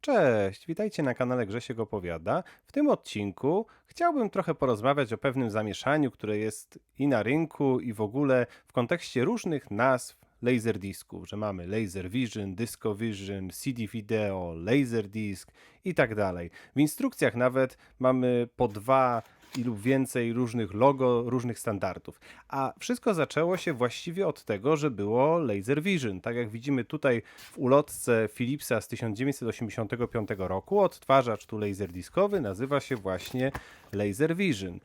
Cześć, witajcie na kanale Grzesiek Opowiada. W tym odcinku chciałbym trochę porozmawiać o pewnym zamieszaniu, które jest i na rynku, i w ogóle w kontekście różnych nazw laserdisków, że mamy Laservision, DiscoVision, CD Video, Laserdisc i tak dalej. W instrukcjach nawet mamy po dwa i lub więcej różnych logo, różnych standardów. A wszystko zaczęło się właściwie od tego, że było Laservision. Tak jak widzimy tutaj w ulotce Philipsa z 1985 roku, odtwarzacz tu laserdiskowy nazywa się właśnie Laservision.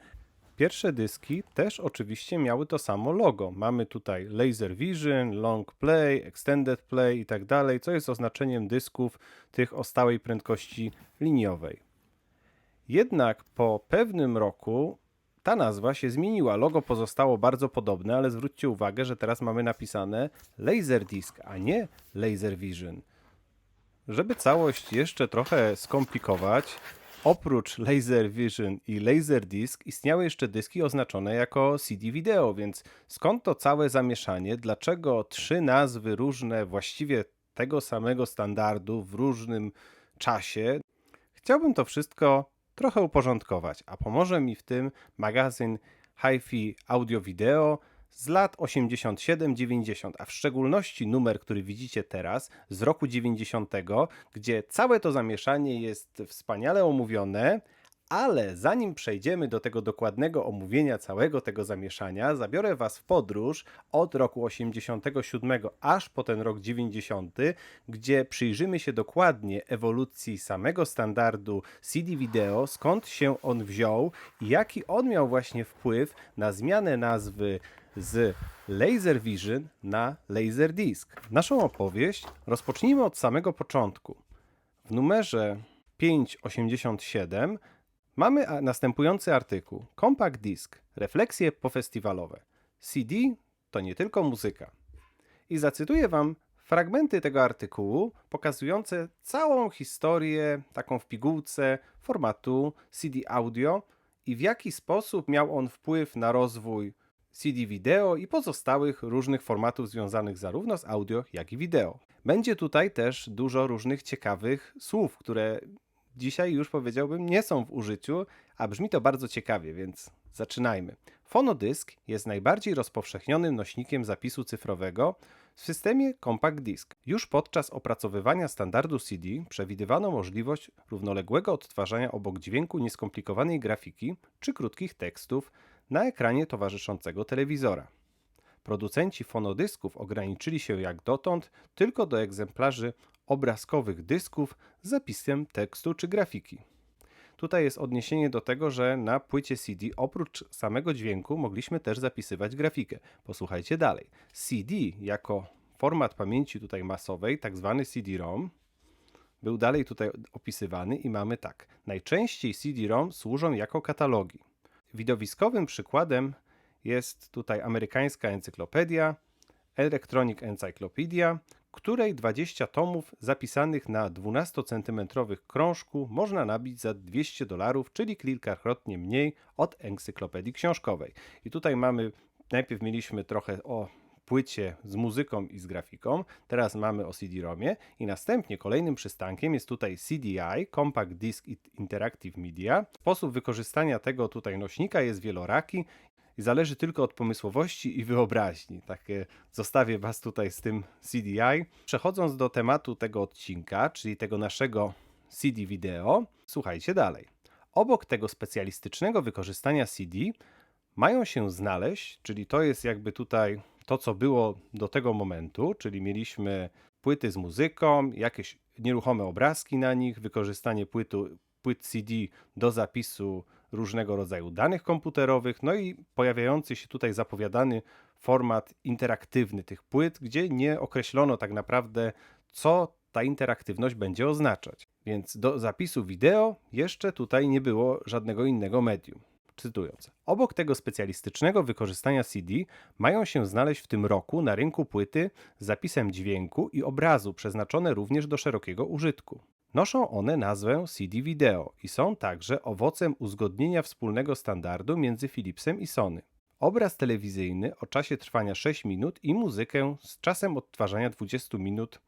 Pierwsze dyski też oczywiście miały to samo logo. Mamy tutaj Laservision, Long Play, Extended Play i tak dalej, co jest oznaczeniem dysków tych o stałej prędkości liniowej. Jednak po pewnym roku ta nazwa się zmieniła. Logo pozostało bardzo podobne, ale zwróćcie uwagę, że teraz mamy napisane Laserdisc, a nie Laservision. Żeby całość jeszcze trochę skomplikować, oprócz Laservision i Laserdisc istniały jeszcze dyski oznaczone jako CD wideo, więc skąd to całe zamieszanie? Dlaczego trzy nazwy różne właściwie tego samego standardu w różnym czasie? Chciałbym to wszystko trochę uporządkować, a pomoże mi w tym magazyn HiFi Audio Video z lat 87-90, a w szczególności numer, który widzicie teraz z roku 90, gdzie całe to zamieszanie jest wspaniale omówione, ale zanim przejdziemy do tego dokładnego omówienia całego tego zamieszania, zabiorę Was w podróż od roku 87 aż po ten rok 90, gdzie przyjrzymy się dokładnie ewolucji samego standardu CD wideo, skąd się on wziął i jaki on miał właśnie wpływ na zmianę nazwy z Laservision na Laserdisc. Naszą opowieść rozpocznijmy od samego początku. W numerze 587 Mamy następujący artykuł. Compact Disc. Refleksje pofestiwalowe. CD to nie tylko muzyka. I zacytuję Wam fragmenty tego artykułu pokazujące całą historię, taką w pigułce, formatu CD audio i w jaki sposób miał on wpływ na rozwój CD wideo i pozostałych różnych formatów związanych zarówno z audio, jak i wideo. Będzie tutaj też dużo różnych ciekawych słów, które dzisiaj już powiedziałbym nie są w użyciu, a brzmi to bardzo ciekawie, więc zaczynajmy. Fonodysk jest najbardziej rozpowszechnionym nośnikiem zapisu cyfrowego w systemie Compact Disc. Już podczas opracowywania standardu CD przewidywano możliwość równoległego odtwarzania obok dźwięku nieskomplikowanej grafiki czy krótkich tekstów na ekranie towarzyszącego telewizora. Producenci fonodysków ograniczyli się jak dotąd tylko do egzemplarzy obrazkowych dysków z zapisem tekstu czy grafiki. Tutaj jest odniesienie do tego, że na płycie CD oprócz samego dźwięku mogliśmy też zapisywać grafikę. Posłuchajcie dalej. CD jako format pamięci tutaj masowej, tak zwany CD-ROM, był dalej tutaj opisywany i mamy tak. Najczęściej CD-ROM służą jako katalogi. Widowiskowym przykładem jest tutaj amerykańska encyklopedia Electronic Encyclopedia, której 20 tomów zapisanych na 12-centymetrowych krążku można nabić za 200 dolarów, czyli kilkakrotnie mniej od encyklopedii książkowej. I tutaj mamy, najpierw mieliśmy trochę o płycie z muzyką i z grafiką, teraz mamy o CD-ROMie i następnie kolejnym przystankiem jest tutaj CDI, Compact Disc Interactive Media. Sposób wykorzystania tego tutaj nośnika jest wieloraki i zależy tylko od pomysłowości i wyobraźni. Takie zostawię Was tutaj z tym CDI. Przechodząc do tematu tego odcinka, czyli tego naszego CD wideo, słuchajcie dalej. Obok tego specjalistycznego wykorzystania CD mają się znaleźć, czyli to jest jakby tutaj to, co było do tego momentu, czyli mieliśmy płyty z muzyką, jakieś nieruchome obrazki na nich, wykorzystanie płytu, płyt CD do zapisu różnego rodzaju danych komputerowych, no i pojawiający się tutaj zapowiadany format interaktywny tych płyt, gdzie nie określono tak naprawdę, co ta interaktywność będzie oznaczać. Więc do zapisu wideo jeszcze tutaj nie było żadnego innego medium. Cytując, obok tego specjalistycznego wykorzystania CD mają się znaleźć w tym roku na rynku płyty z zapisem dźwięku i obrazu przeznaczone również do szerokiego użytku. Noszą one nazwę CD Video i są także owocem uzgodnienia wspólnego standardu między Philipsem i Sony. Obraz telewizyjny o czasie trwania 6 minut i muzykę z czasem odtwarzania 20 minut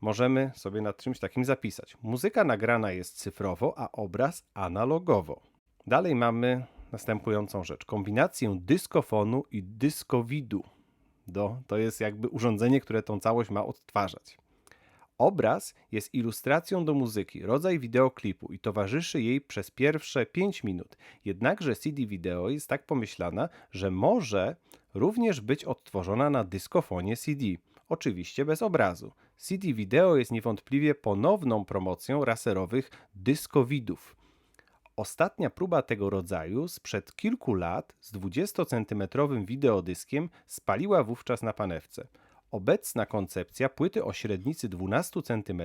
możemy sobie nad czymś takim zapisać. Muzyka nagrana jest cyfrowo, a obraz analogowo. Dalej mamy następującą rzecz. Kombinację dyskofonu i dyskowidu. Do, to jest jakby urządzenie, które tą całość ma odtwarzać. Obraz jest ilustracją do muzyki, rodzaj wideoklipu i towarzyszy jej przez pierwsze 5 minut. Jednakże CD wideo jest tak pomyślana, że może również być odtworzona na dyskofonie CD. Oczywiście bez obrazu. CD wideo jest niewątpliwie ponowną promocją raserowych dyskowidów. Ostatnia próba tego rodzaju sprzed kilku lat z 20-centymetrowym wideodyskiem spaliła wówczas na panewce. Obecna koncepcja płyty o średnicy 12 cm,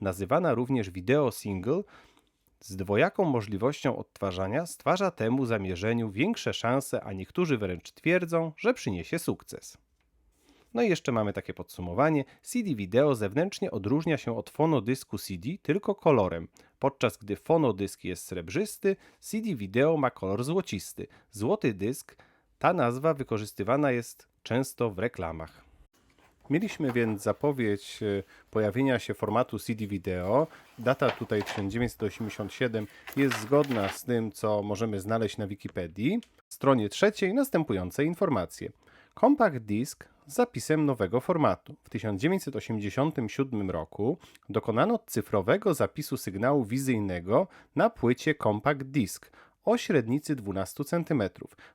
nazywana również wideo single, z dwojaką możliwością odtwarzania stwarza temu zamierzeniu większe szanse, a niektórzy wręcz twierdzą, że przyniesie sukces. No i jeszcze mamy takie podsumowanie. CD wideo zewnętrznie odróżnia się od fonodysku CD tylko kolorem. Podczas gdy fonodysk jest srebrzysty, CD wideo ma kolor złocisty. Złoty dysk, ta nazwa wykorzystywana jest często w reklamach. Mieliśmy więc zapowiedź e, pojawienia się formatu CD wideo. Data tutaj 1987 jest zgodna z tym, co możemy znaleźć na Wikipedii. W stronie trzeciej następujące informacje. Compact Disc z zapisem nowego formatu. W 1987 roku dokonano cyfrowego zapisu sygnału wizyjnego na płycie Compact Disc o średnicy 12 cm.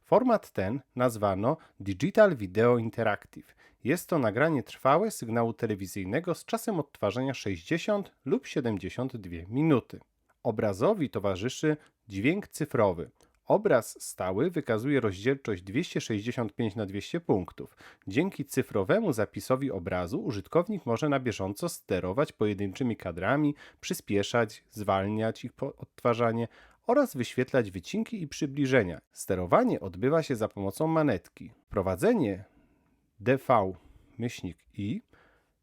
Format ten nazwano Digital Video Interactive. Jest to nagranie trwałe sygnału telewizyjnego z czasem odtwarzania 60 lub 72 minuty. Obrazowi towarzyszy dźwięk cyfrowy. Obraz stały wykazuje rozdzielczość 265 na 200 punktów. Dzięki cyfrowemu zapisowi obrazu użytkownik może na bieżąco sterować pojedynczymi kadrami, przyspieszać, zwalniać ich odtwarzanie oraz wyświetlać wycinki i przybliżenia. Sterowanie odbywa się za pomocą manetki. Prowadzenie dv-i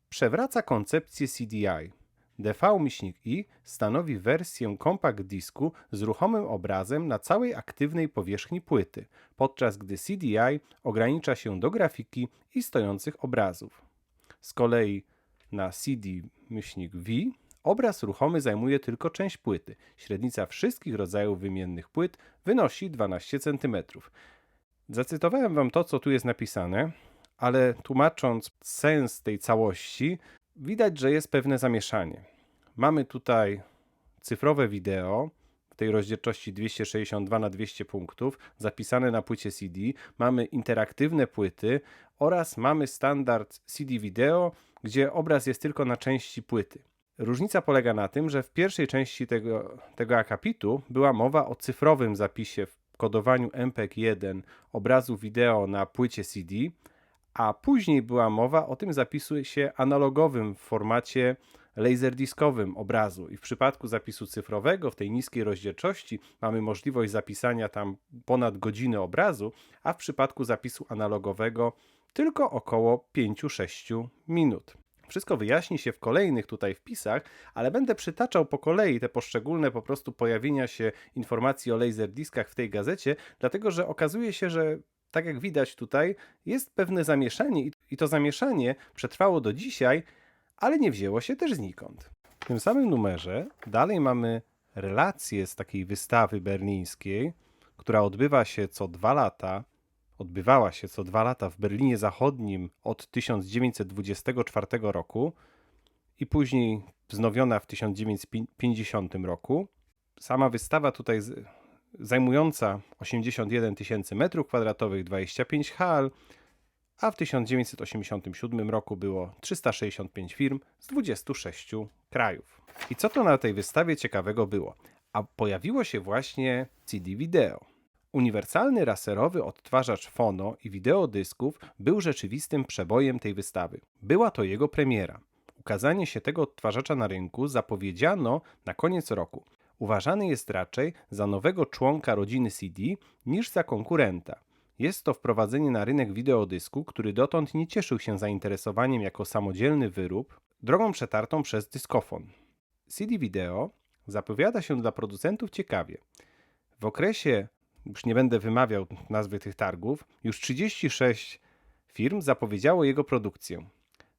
przewraca koncepcję CDI. dv-i stanowi wersję compact disku z ruchomym obrazem na całej aktywnej powierzchni płyty, podczas gdy CDI ogranicza się do grafiki i stojących obrazów. Z kolei na CD-V obraz ruchomy zajmuje tylko część płyty. Średnica wszystkich rodzajów wymiennych płyt wynosi 12 cm. Zacytowałem Wam to, co tu jest napisane, ale tłumacząc sens tej całości, widać, że jest pewne zamieszanie. Mamy tutaj cyfrowe wideo w tej rozdzielczości 262 na 200 punktów, zapisane na płycie CD, mamy interaktywne płyty oraz mamy standard CD wideo, gdzie obraz jest tylko na części płyty. Różnica polega na tym, że w pierwszej części tego, tego akapitu była mowa o cyfrowym zapisie w kodowaniu MPEG-1 obrazu wideo na płycie CD, a później była mowa o tym zapisu się analogowym w formacie laserdiskowym obrazu i w przypadku zapisu cyfrowego w tej niskiej rozdzielczości mamy możliwość zapisania tam ponad godziny obrazu, a w przypadku zapisu analogowego tylko około 5-6 minut. Wszystko wyjaśni się w kolejnych tutaj wpisach, ale będę przytaczał po kolei te poszczególne po prostu pojawienia się informacji o laserdiskach w tej gazecie, dlatego że okazuje się, że tak jak widać tutaj, jest pewne zamieszanie i to zamieszanie przetrwało do dzisiaj, ale nie wzięło się też znikąd. W tym samym numerze dalej mamy relację z takiej wystawy berlińskiej, która odbywa się co dwa lata. Odbywała się co dwa lata w Berlinie Zachodnim od 1924 roku i później wznowiona w 1950 roku. Sama wystawa tutaj zajmująca 81 tysięcy metrów kwadratowych, 25 hal, a w 1987 roku było 365 firm z 26 krajów. I co to na tej wystawie ciekawego było? A pojawiło się właśnie CD wideo. Uniwersalny raserowy odtwarzacz fono i wideodysków był rzeczywistym przebojem tej wystawy. Była to jego premiera. Ukazanie się tego odtwarzacza na rynku zapowiedziano na koniec roku uważany jest raczej za nowego członka rodziny CD niż za konkurenta. Jest to wprowadzenie na rynek wideodysku, który dotąd nie cieszył się zainteresowaniem jako samodzielny wyrób, drogą przetartą przez dyskofon. CD Video zapowiada się dla producentów ciekawie. W okresie, już nie będę wymawiał nazwy tych targów, już 36 firm zapowiedziało jego produkcję.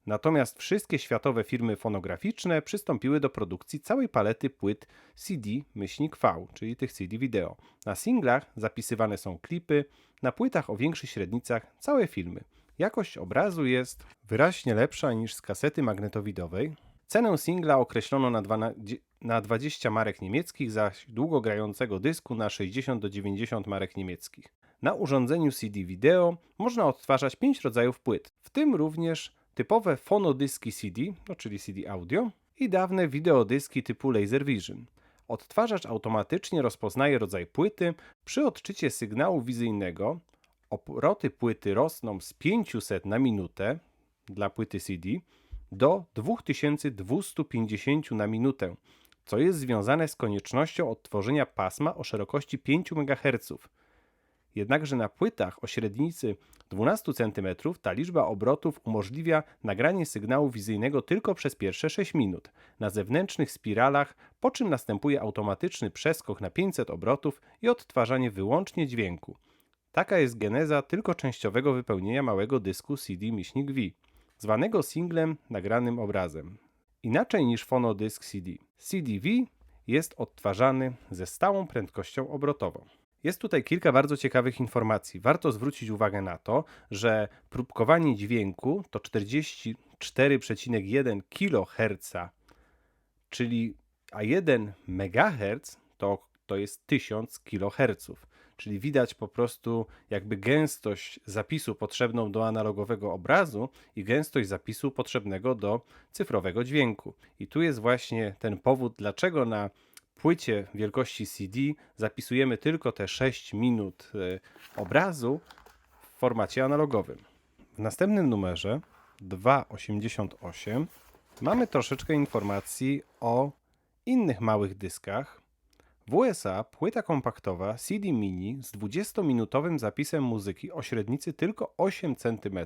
Natomiast wszystkie światowe firmy fonograficzne przystąpiły do produkcji całej palety płyt CD-V, czyli tych CD wideo. Na singlach zapisywane są klipy, na płytach o większych średnicach całe filmy. Jakość obrazu jest wyraźnie lepsza niż z kasety magnetowidowej. Cenę singla określono na, dzie- na 20 marek niemieckich, zaś długogrającego dysku na 60 do 90 marek niemieckich. Na urządzeniu CD wideo można odtwarzać 5 rodzajów płyt, w tym również typowe fonodyski CD, no czyli CD audio, i dawne wideodyski typu Laservision. Odtwarzacz automatycznie rozpoznaje rodzaj płyty. Przy odczycie sygnału wizyjnego obroty płyty rosną z 500 na minutę dla płyty CD do 2250 na minutę, co jest związane z koniecznością odtworzenia pasma o szerokości 5 MHz. Jednakże na płytach o średnicy 12 cm ta liczba obrotów umożliwia nagranie sygnału wizyjnego tylko przez pierwsze 6 minut na zewnętrznych spiralach, po czym następuje automatyczny przeskok na 500 obrotów i odtwarzanie wyłącznie dźwięku. Taka jest geneza tylko częściowego wypełnienia małego dysku CD-V, zwanego singlem nagranym obrazem. Inaczej niż fonodysk CD. CD-V jest odtwarzany ze stałą prędkością obrotową. Jest tutaj kilka bardzo ciekawych informacji. Warto zwrócić uwagę na to, że próbkowanie dźwięku to 44,1 kHz, czyli a 1 MHz to, to jest 1000 kHz. Czyli widać po prostu jakby gęstość zapisu potrzebną do analogowego obrazu i gęstość zapisu potrzebnego do cyfrowego dźwięku. I tu jest właśnie ten powód, dlaczego na płycie wielkości CD zapisujemy tylko te 6 minut y, obrazu w formacie analogowym. W następnym numerze 2.88 mamy troszeczkę informacji o innych małych dyskach. W USA płyta kompaktowa CD Mini z 20-minutowym zapisem muzyki o średnicy tylko 8 cm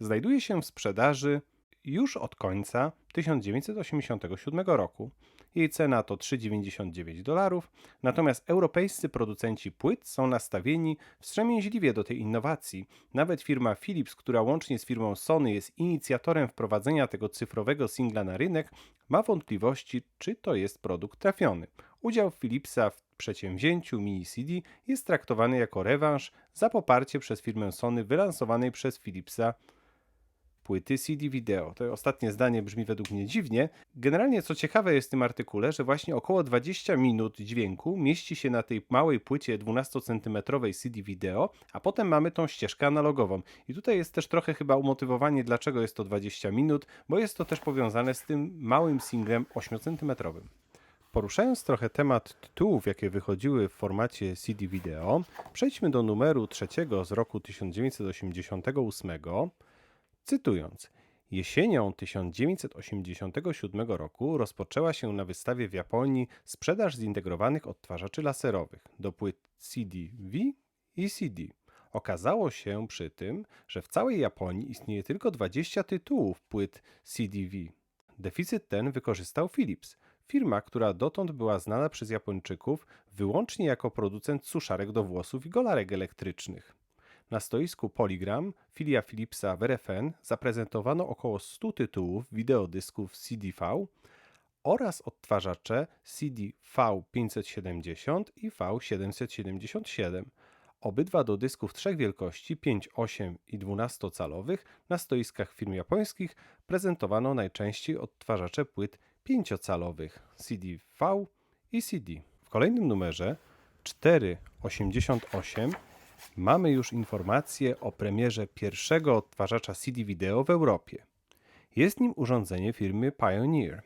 znajduje się w sprzedaży już od końca 1987 roku. Jej cena to 3,99 dolarów, natomiast europejscy producenci płyt są nastawieni wstrzemięźliwie do tej innowacji. Nawet firma Philips, która łącznie z firmą Sony jest inicjatorem wprowadzenia tego cyfrowego singla na rynek, ma wątpliwości, czy to jest produkt trafiony. Udział Philipsa w przedsięwzięciu Mini CD jest traktowany jako rewanż za poparcie przez firmę Sony wylansowanej przez Philipsa płyty CD wideo. To ostatnie zdanie brzmi według mnie dziwnie. Generalnie co ciekawe jest w tym artykule, że właśnie około 20 minut dźwięku mieści się na tej małej płycie 12 cm CD wideo, a potem mamy tą ścieżkę analogową. I tutaj jest też trochę chyba umotywowanie, dlaczego jest to 20 minut, bo jest to też powiązane z tym małym singlem 8 cm. Poruszając trochę temat tytułów, jakie wychodziły w formacie CD wideo, przejdźmy do numeru trzeciego z roku 1988. Cytując, jesienią 1987 roku rozpoczęła się na wystawie w Japonii sprzedaż zintegrowanych odtwarzaczy laserowych do płyt CD-V i CD. Okazało się przy tym, że w całej Japonii istnieje tylko 20 tytułów płyt CD-V. Deficyt ten wykorzystał Philips, firma, która dotąd była znana przez Japończyków wyłącznie jako producent suszarek do włosów i golarek elektrycznych. Na stoisku Polygram filia Philipsa w RFN zaprezentowano około 100 tytułów wideodysków CD-V oraz odtwarzacze CD V570 i V777. Obydwa do dysków trzech wielkości 5, 8 i 12 calowych na stoiskach firm japońskich prezentowano najczęściej odtwarzacze płyt 5-calowych CD-V i CD. W kolejnym numerze 488 mamy już informację o premierze pierwszego odtwarzacza CD wideo w Europie. Jest nim urządzenie firmy Pioneer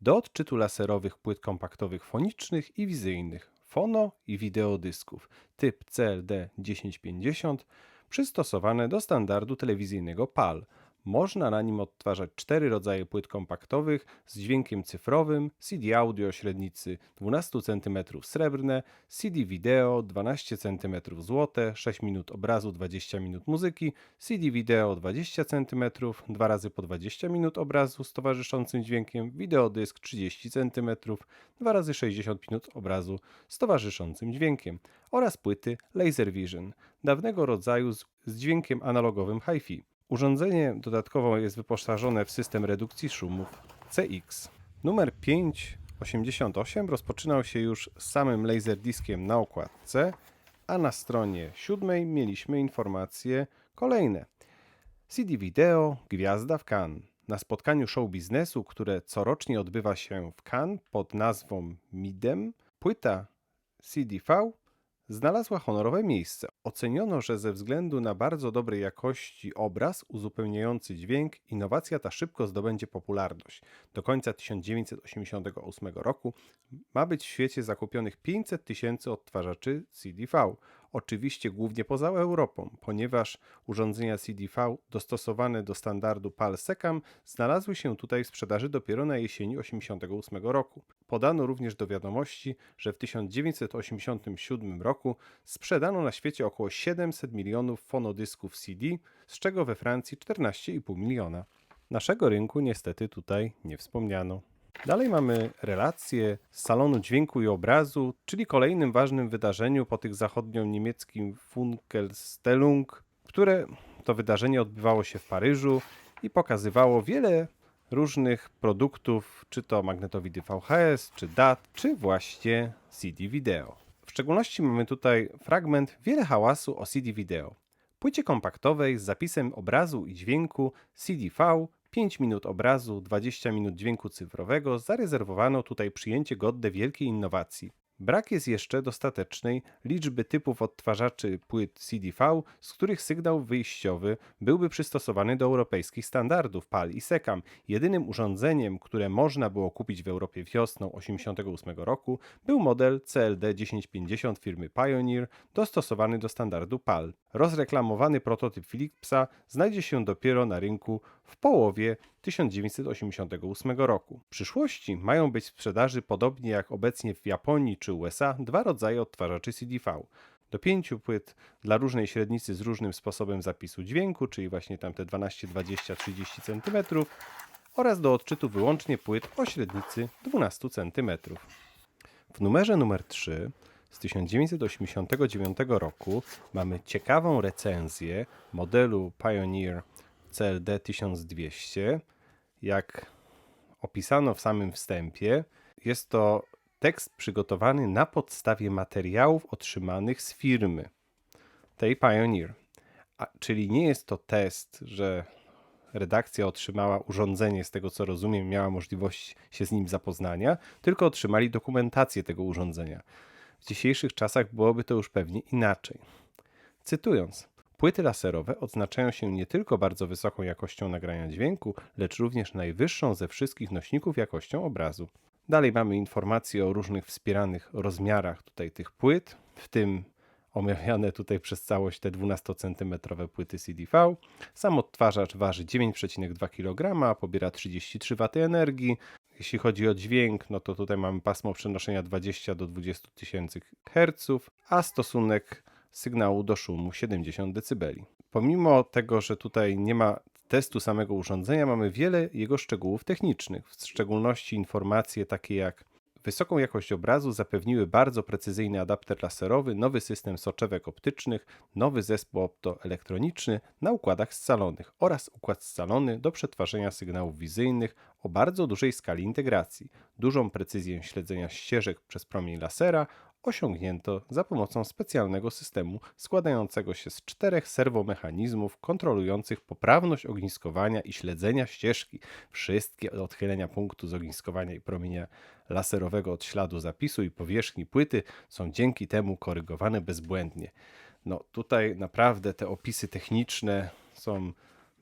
do odczytu laserowych płyt kompaktowych fonicznych i wizyjnych, fono i wideodysków typ CLD 1050 przystosowane do standardu telewizyjnego PAL można na nim odtwarzać cztery rodzaje płyt kompaktowych z dźwiękiem cyfrowym, CD audio średnicy 12 cm srebrne, CD wideo 12 cm złote, 6 minut obrazu, 20 minut muzyki, CD wideo 20 cm, 2 razy po 20 minut obrazu z towarzyszącym dźwiękiem, wideodysk 30 cm, 2 razy 60 minut obrazu z towarzyszącym dźwiękiem oraz płyty Laservision, dawnego rodzaju z, z dźwiękiem analogowym hi-fi. Urządzenie dodatkowo jest wyposażone w system redukcji szumów CX. Numer 588 rozpoczynał się już z samym laserdiskiem na okładce, a na stronie siódmej mieliśmy informacje kolejne. CD Video Gwiazda w Cannes. Na spotkaniu show biznesu, które corocznie odbywa się w Cannes pod nazwą MIDEM, płyta CDV znalazła honorowe miejsce. Oceniono, że ze względu na bardzo dobrej jakości obraz uzupełniający dźwięk, innowacja ta szybko zdobędzie popularność. Do końca 1988 roku ma być w świecie zakupionych 500 tysięcy odtwarzaczy CDV. Oczywiście głównie poza Europą, ponieważ urządzenia CDV dostosowane do standardu PAL-SECAM znalazły się tutaj w sprzedaży dopiero na jesieni 1988 roku. Podano również do wiadomości, że w 1987 roku sprzedano na świecie około 700 milionów fonodysków CD, z czego we Francji 14,5 miliona. Naszego rynku niestety tutaj nie wspomniano. Dalej mamy relacje z salonu dźwięku i obrazu, czyli kolejnym ważnym wydarzeniu po tych zachodnio-niemieckim Funkelstellung, które to wydarzenie odbywało się w Paryżu i pokazywało wiele różnych produktów, czy to magnetowidy VHS, czy DAT, czy właśnie CD wideo. W szczególności mamy tutaj fragment Wiele hałasu o CD wideo. Płycie kompaktowej z zapisem obrazu i dźwięku CDV 5 minut obrazu, 20 minut dźwięku cyfrowego zarezerwowano tutaj przyjęcie godne wielkiej innowacji. Brak jest jeszcze dostatecznej liczby typów odtwarzaczy płyt CDV, z których sygnał wyjściowy byłby przystosowany do europejskich standardów PAL i SECAM. Jedynym urządzeniem, które można było kupić w Europie wiosną 1988 roku, był model CLD 1050 firmy Pioneer, dostosowany do standardu PAL. Rozreklamowany prototyp Philipsa znajdzie się dopiero na rynku w połowie 1988 roku. W przyszłości mają być w sprzedaży, podobnie jak obecnie w Japonii czy USA, dwa rodzaje odtwarzaczy CDV. Do pięciu płyt dla różnej średnicy z różnym sposobem zapisu dźwięku, czyli właśnie tamte 12, 20, 30 cm oraz do odczytu wyłącznie płyt o średnicy 12 cm. W numerze numer 3 z 1989 roku mamy ciekawą recenzję modelu Pioneer CLD 1200. Jak opisano w samym wstępie, jest to tekst przygotowany na podstawie materiałów otrzymanych z firmy tej Pioneer. A, czyli nie jest to test, że redakcja otrzymała urządzenie, z tego co rozumiem, miała możliwość się z nim zapoznania, tylko otrzymali dokumentację tego urządzenia. W dzisiejszych czasach byłoby to już pewnie inaczej. Cytując, Płyty laserowe odznaczają się nie tylko bardzo wysoką jakością nagrania dźwięku, lecz również najwyższą ze wszystkich nośników jakością obrazu. Dalej mamy informacje o różnych wspieranych rozmiarach tutaj tych płyt, w tym omawiane tutaj przez całość te 12 cm płyty CDV. Sam odtwarzacz waży 9,2 kg, pobiera 33 W energii. Jeśli chodzi o dźwięk, no to tutaj mamy pasmo przenoszenia 20 do 20 tysięcy Hz, a stosunek sygnału do szumu 70 dB. Pomimo tego, że tutaj nie ma testu samego urządzenia, mamy wiele jego szczegółów technicznych, w szczególności informacje takie jak Wysoką jakość obrazu zapewniły bardzo precyzyjny adapter laserowy, nowy system soczewek optycznych, nowy zespół optoelektroniczny na układach scalonych oraz układ scalony do przetwarzania sygnałów wizyjnych o bardzo dużej skali integracji, dużą precyzję śledzenia ścieżek przez promień lasera osiągnięto za pomocą specjalnego systemu składającego się z czterech serwomechanizmów kontrolujących poprawność ogniskowania i śledzenia ścieżki. Wszystkie odchylenia punktu z ogniskowania i promienia laserowego od śladu zapisu i powierzchni płyty są dzięki temu korygowane bezbłędnie. No tutaj naprawdę te opisy techniczne są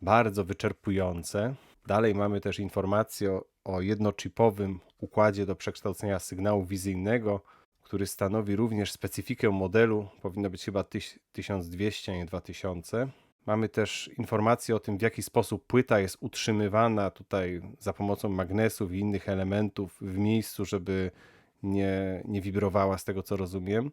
bardzo wyczerpujące. Dalej mamy też informację o jednochipowym układzie do przekształcenia sygnału wizyjnego, który stanowi również specyfikę modelu. Powinno być chyba 1200, a nie 2000. Mamy też informacje o tym, w jaki sposób płyta jest utrzymywana tutaj za pomocą magnesów i innych elementów w miejscu, żeby nie, nie wibrowała, z tego co rozumiem.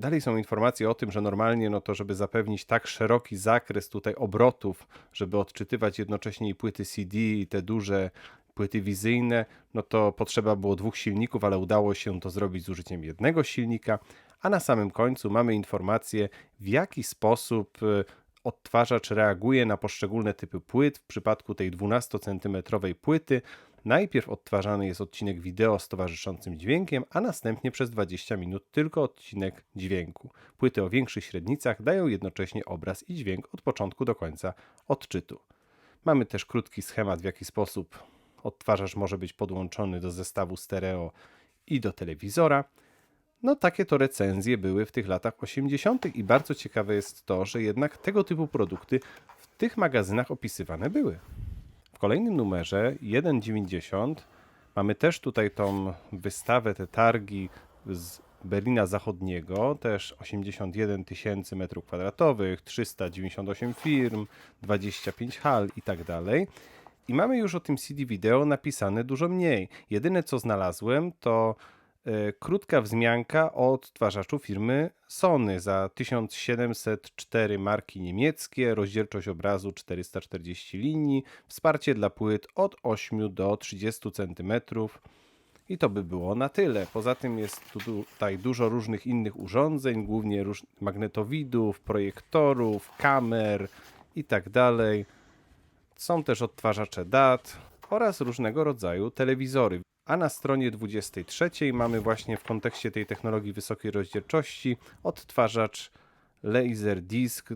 Dalej są informacje o tym, że normalnie, no to żeby zapewnić tak szeroki zakres tutaj obrotów, żeby odczytywać jednocześnie i płyty CD, i te duże płyty wizyjne, no to potrzeba było dwóch silników, ale udało się to zrobić z użyciem jednego silnika. A na samym końcu mamy informację, w jaki sposób y, odtwarzacz reaguje na poszczególne typy płyt. W przypadku tej 12 cm płyty najpierw odtwarzany jest odcinek wideo z towarzyszącym dźwiękiem, a następnie przez 20 minut tylko odcinek dźwięku. Płyty o większych średnicach dają jednocześnie obraz i dźwięk od początku do końca odczytu. Mamy też krótki schemat, w jaki sposób odtwarzacz może być podłączony do zestawu stereo i do telewizora. No takie to recenzje były w tych latach 80. i bardzo ciekawe jest to, że jednak tego typu produkty w tych magazynach opisywane były. W kolejnym numerze 1.90 mamy też tutaj tą wystawę, te targi z Berlina Zachodniego, też 81 tysięcy metrów kwadratowych, 398 firm, 25 hal i tak dalej. I mamy już o tym CD wideo napisane dużo mniej. Jedyne co znalazłem to e, krótka wzmianka o odtwarzaczu firmy Sony za 1704 marki niemieckie, rozdzielczość obrazu 440 linii, wsparcie dla płyt od 8 do 30 cm. I to by było na tyle. Poza tym jest tu- tutaj dużo różnych innych urządzeń, głównie magnetowidów, projektorów, kamer i tak dalej. Są też odtwarzacze dat oraz różnego rodzaju telewizory. A na stronie 23 mamy właśnie w kontekście tej technologii wysokiej rozdzielczości odtwarzacz Laserdisc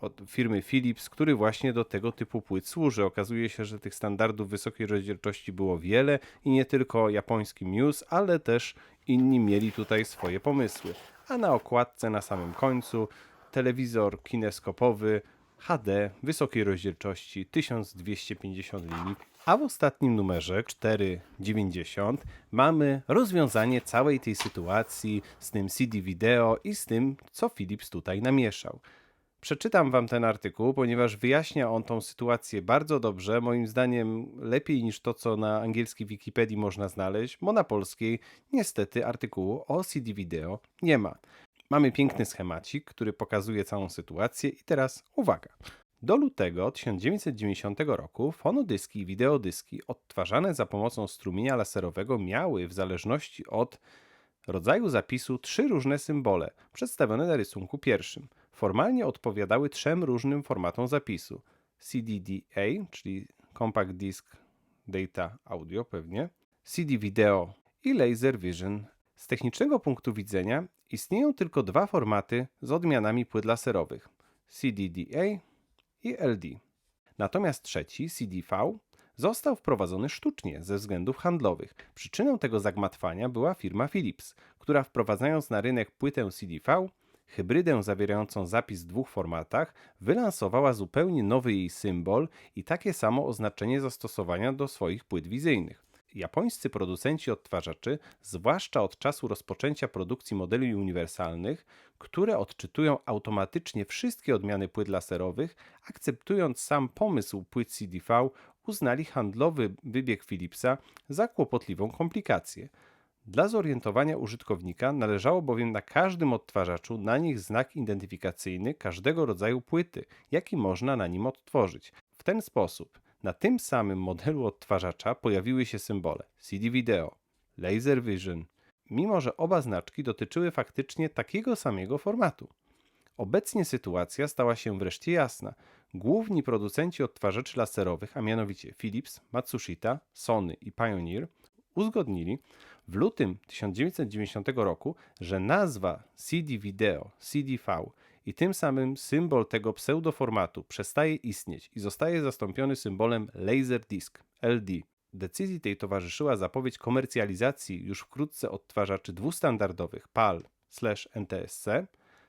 od firmy Philips, który właśnie do tego typu płyt służy. Okazuje się, że tych standardów wysokiej rozdzielczości było wiele i nie tylko japoński Muse, ale też inni mieli tutaj swoje pomysły. A na okładce na samym końcu telewizor kineskopowy HD wysokiej rozdzielczości 1250 linii. A w ostatnim numerze 4.90 mamy rozwiązanie całej tej sytuacji z tym CD wideo i z tym, co Philips tutaj namieszał. Przeczytam wam ten artykuł, ponieważ wyjaśnia on tą sytuację bardzo dobrze, moim zdaniem lepiej niż to, co na angielskiej Wikipedii można znaleźć, bo na polskiej niestety artykułu o CD wideo nie ma. Mamy piękny schemacik, który pokazuje całą sytuację i teraz uwaga. Do lutego 1990 roku fonodyski i wideodyski odtwarzane za pomocą strumienia laserowego miały w zależności od rodzaju zapisu trzy różne symbole, przedstawione na rysunku pierwszym. Formalnie odpowiadały trzem różnym formatom zapisu: CDDA, czyli Compact Disc Data Audio pewnie, CD Video i Laser Vision. Z technicznego punktu widzenia istnieją tylko dwa formaty z odmianami płyt laserowych: CDDA i LD. Natomiast trzeci, CDV, został wprowadzony sztucznie ze względów handlowych. Przyczyną tego zagmatwania była firma Philips, która wprowadzając na rynek płytę CDV, hybrydę zawierającą zapis w dwóch formatach, wylansowała zupełnie nowy jej symbol i takie samo oznaczenie zastosowania do swoich płyt wizyjnych. Japońscy producenci odtwarzaczy, zwłaszcza od czasu rozpoczęcia produkcji modeli uniwersalnych, które odczytują automatycznie wszystkie odmiany płyt laserowych, akceptując sam pomysł płyt CDV, uznali handlowy wybieg Philipsa za kłopotliwą komplikację. Dla zorientowania użytkownika należało bowiem na każdym odtwarzaczu nanieść znak identyfikacyjny każdego rodzaju płyty, jaki można na nim odtworzyć. W ten sposób na tym samym modelu odtwarzacza pojawiły się symbole CD Video, Laser Vision, mimo że oba znaczki dotyczyły faktycznie takiego samego formatu. Obecnie sytuacja stała się wreszcie jasna. Główni producenci odtwarzaczy laserowych, a mianowicie Philips, Matsushita, Sony i Pioneer, uzgodnili w lutym 1990 roku, że nazwa CD Video, CDV i tym samym symbol tego pseudoformatu przestaje istnieć i zostaje zastąpiony symbolem Laserdisc, LD. Decyzji tej towarzyszyła zapowiedź komercjalizacji już wkrótce odtwarzaczy dwustandardowych PAL/NTSC,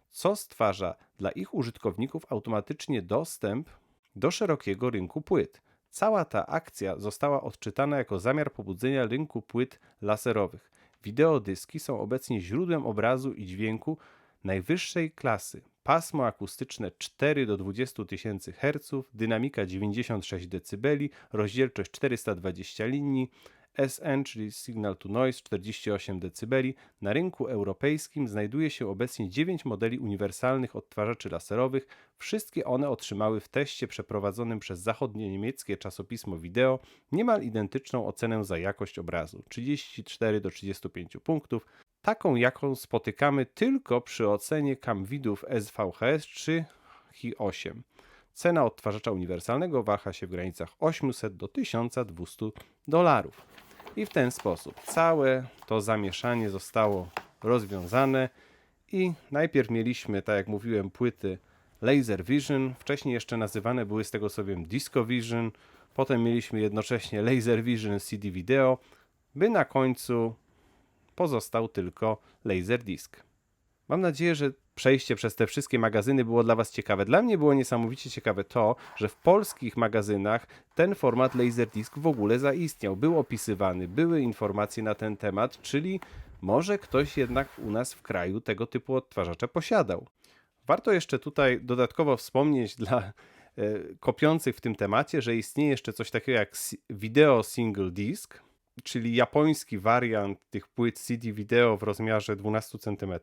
co stwarza dla ich użytkowników automatycznie dostęp do szerokiego rynku płyt. Cała ta akcja została odczytana jako zamiar pobudzenia rynku płyt laserowych. Wideodyski są obecnie źródłem obrazu i dźwięku najwyższej klasy. Pasmo akustyczne 4 do 20 tysięcy Hz, dynamika 96 dB, rozdzielczość 420 linii, SN, czyli Signal to Noise 48 dB. Na rynku europejskim znajduje się obecnie 9 modeli uniwersalnych odtwarzaczy laserowych. Wszystkie one otrzymały w teście przeprowadzonym przez zachodnio-niemieckie czasopismo wideo niemal identyczną ocenę za jakość obrazu 34 do 35 punktów, taką jaką spotykamy tylko przy ocenie kamwidów SVHS czy Hi 8. Cena odtwarzacza uniwersalnego waha się w granicach 800 do 1200 dolarów. I w ten sposób całe to zamieszanie zostało rozwiązane i najpierw mieliśmy, tak jak mówiłem, płyty Laser Vision, wcześniej jeszcze nazywane były z tego sobie Disco Vision, potem mieliśmy jednocześnie Laser Vision CD Video, by na końcu pozostał tylko Laserdisc. Mam nadzieję, że przejście przez te wszystkie magazyny było dla Was ciekawe. Dla mnie było niesamowicie ciekawe to, że w polskich magazynach ten format Laserdisc w ogóle zaistniał. Był opisywany, były informacje na ten temat, czyli może ktoś jednak u nas w kraju tego typu odtwarzacze posiadał. Warto jeszcze tutaj dodatkowo wspomnieć dla e, kopiących w tym temacie, że istnieje jeszcze coś takiego jak Video Single Disc, czyli japoński wariant tych płyt CD wideo w rozmiarze 12 cm,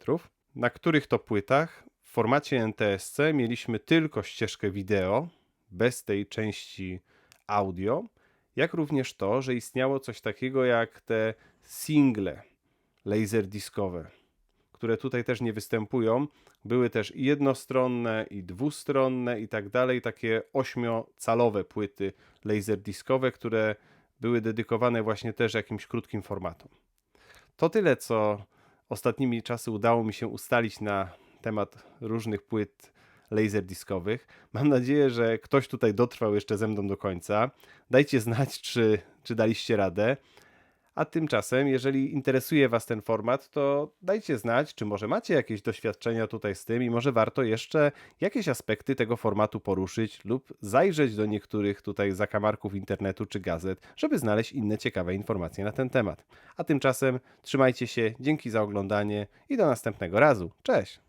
na których to płytach w formacie NTSC mieliśmy tylko ścieżkę wideo, bez tej części audio, jak również to, że istniało coś takiego jak te single laserdiskowe, które tutaj też nie występują. Były też i jednostronne, i dwustronne, i tak dalej, takie ośmiocalowe płyty laserdiskowe, które były dedykowane właśnie też jakimś krótkim formatom. To tyle, co ostatnimi czasy udało mi się ustalić na temat różnych płyt laserdiskowych. Mam nadzieję, że ktoś tutaj dotrwał jeszcze ze mną do końca. Dajcie znać, czy, czy daliście radę. A tymczasem, jeżeli interesuje Was ten format, to dajcie znać, czy może macie jakieś doświadczenia tutaj z tym i może warto jeszcze jakieś aspekty tego formatu poruszyć lub zajrzeć do niektórych tutaj zakamarków internetu czy gazet, żeby znaleźć inne ciekawe informacje na ten temat. A tymczasem trzymajcie się, dzięki za oglądanie i do następnego razu. Cześć!